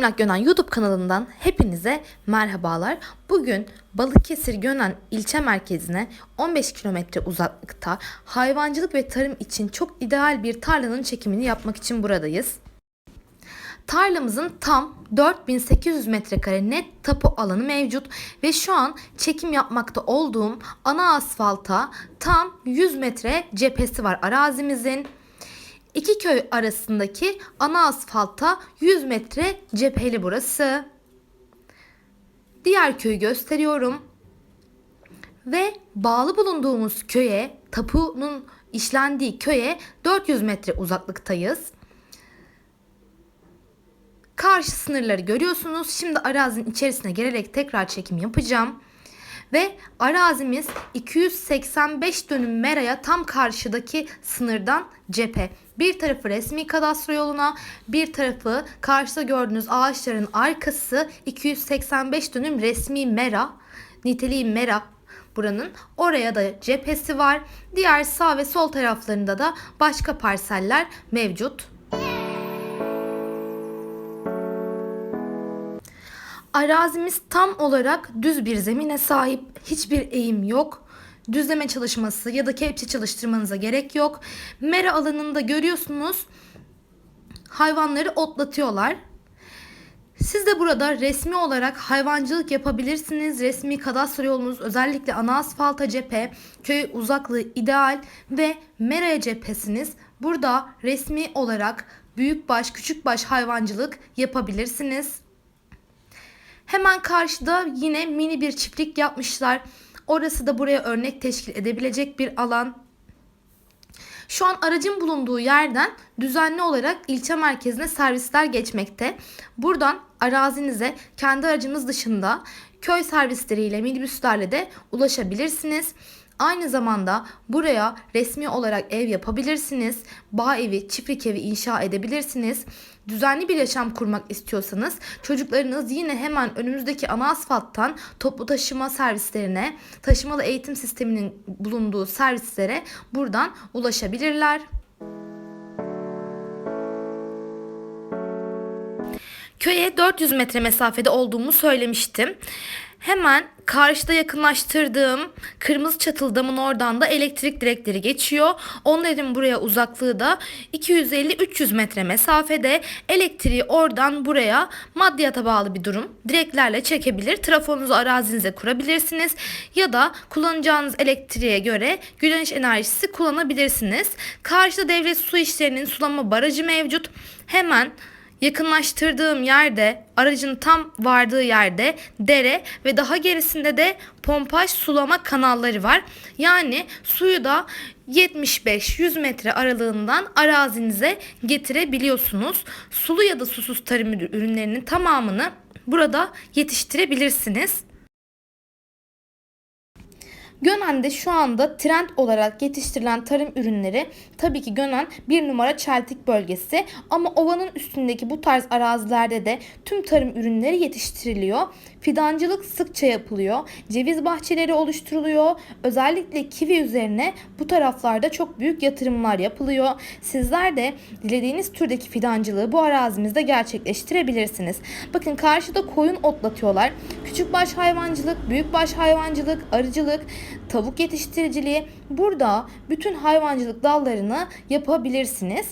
Emlak Gönen YouTube kanalından hepinize merhabalar. Bugün Balıkesir Gönen ilçe merkezine 15 kilometre uzaklıkta hayvancılık ve tarım için çok ideal bir tarlanın çekimini yapmak için buradayız. Tarlamızın tam 4800 metrekare net tapu alanı mevcut ve şu an çekim yapmakta olduğum ana asfalta tam 100 metre cephesi var arazimizin. İki köy arasındaki ana asfalta 100 metre cepheli burası. Diğer köyü gösteriyorum. Ve bağlı bulunduğumuz köye, tapunun işlendiği köye 400 metre uzaklıktayız. Karşı sınırları görüyorsunuz. Şimdi arazinin içerisine girerek tekrar çekim yapacağım. Ve arazimiz 285 dönüm meraya tam karşıdaki sınırdan cephe. Bir tarafı resmi kadastro yoluna, bir tarafı karşıda gördüğünüz ağaçların arkası 285 dönüm resmi mera, niteliği mera buranın. Oraya da cephesi var. Diğer sağ ve sol taraflarında da başka parseller mevcut. Arazimiz tam olarak düz bir zemine sahip. Hiçbir eğim yok. Düzleme çalışması ya da kepçe çalıştırmanıza gerek yok. Mera alanında görüyorsunuz hayvanları otlatıyorlar. Siz de burada resmi olarak hayvancılık yapabilirsiniz. Resmi kadastro yolunuz özellikle ana asfalta cephe, köy uzaklığı ideal ve meraya cephesiniz. Burada resmi olarak büyükbaş, küçükbaş hayvancılık yapabilirsiniz. Hemen karşıda yine mini bir çiftlik yapmışlar. Orası da buraya örnek teşkil edebilecek bir alan. Şu an aracın bulunduğu yerden düzenli olarak ilçe merkezine servisler geçmekte. Buradan arazinize kendi aracınız dışında köy servisleriyle, minibüslerle de ulaşabilirsiniz. Aynı zamanda buraya resmi olarak ev yapabilirsiniz. Bağ evi, çiftlik evi inşa edebilirsiniz. Düzenli bir yaşam kurmak istiyorsanız çocuklarınız yine hemen önümüzdeki ana asfalttan toplu taşıma servislerine, taşımalı eğitim sisteminin bulunduğu servislere buradan ulaşabilirler. Köye 400 metre mesafede olduğumu söylemiştim. Hemen karşıda yakınlaştırdığım kırmızı çatılı damın oradan da elektrik direkleri geçiyor. Onların buraya uzaklığı da 250-300 metre mesafede. Elektriği oradan buraya maddiyata bağlı bir durum. Direklerle çekebilir. Trafonuzu arazinize kurabilirsiniz. Ya da kullanacağınız elektriğe göre güneş enerjisi kullanabilirsiniz. Karşıda devlet su işlerinin sulama barajı mevcut. Hemen Yakınlaştırdığım yerde, aracın tam vardığı yerde dere ve daha gerisinde de pompaj sulama kanalları var. Yani suyu da 75-100 metre aralığından arazinize getirebiliyorsunuz. Sulu ya da susuz tarım ürünlerinin tamamını burada yetiştirebilirsiniz. Gönen'de şu anda trend olarak yetiştirilen tarım ürünleri tabii ki Gönen bir numara çeltik bölgesi ama ovanın üstündeki bu tarz arazilerde de tüm tarım ürünleri yetiştiriliyor. Fidancılık sıkça yapılıyor. Ceviz bahçeleri oluşturuluyor. Özellikle kivi üzerine bu taraflarda çok büyük yatırımlar yapılıyor. Sizler de dilediğiniz türdeki fidancılığı bu arazimizde gerçekleştirebilirsiniz. Bakın karşıda koyun otlatıyorlar. Küçükbaş hayvancılık, büyükbaş hayvancılık, arıcılık, tavuk yetiştiriciliği burada bütün hayvancılık dallarını yapabilirsiniz.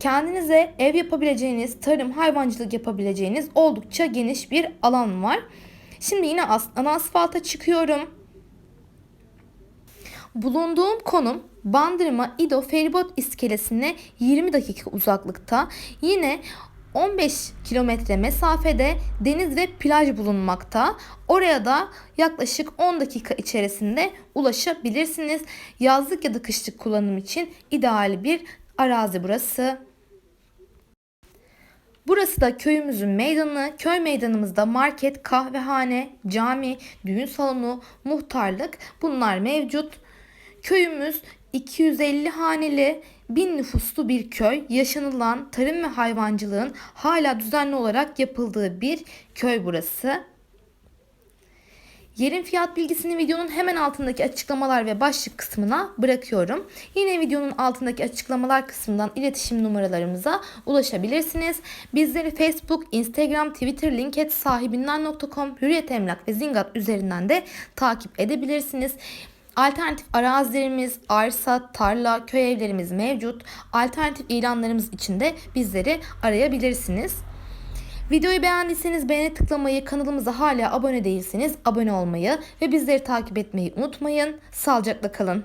Kendinize ev yapabileceğiniz, tarım, hayvancılık yapabileceğiniz oldukça geniş bir alan var. Şimdi yine as ana asfalta çıkıyorum. Bulunduğum konum Bandırma İdo Feribot iskelesine 20 dakika uzaklıkta. Yine 15 kilometre mesafede deniz ve plaj bulunmakta. Oraya da yaklaşık 10 dakika içerisinde ulaşabilirsiniz. Yazlık ya da kışlık kullanım için ideal bir arazi burası. Burası da köyümüzün meydanı. Köy meydanımızda market, kahvehane, cami, düğün salonu, muhtarlık bunlar mevcut. Köyümüz 250 haneli, 1000 nüfuslu bir köy. Yaşanılan tarım ve hayvancılığın hala düzenli olarak yapıldığı bir köy burası. Yerin fiyat bilgisini videonun hemen altındaki açıklamalar ve başlık kısmına bırakıyorum. Yine videonun altındaki açıklamalar kısmından iletişim numaralarımıza ulaşabilirsiniz. Bizleri Facebook, Instagram, Twitter, LinkedIn sahibinden.com, Hürriyet Emlak ve Zingat üzerinden de takip edebilirsiniz. Alternatif arazilerimiz, arsa, tarla, köy evlerimiz mevcut. Alternatif ilanlarımız için de bizleri arayabilirsiniz. Videoyu beğendiyseniz beğene tıklamayı, kanalımıza hala abone değilseniz abone olmayı ve bizleri takip etmeyi unutmayın. Sağlıcakla kalın.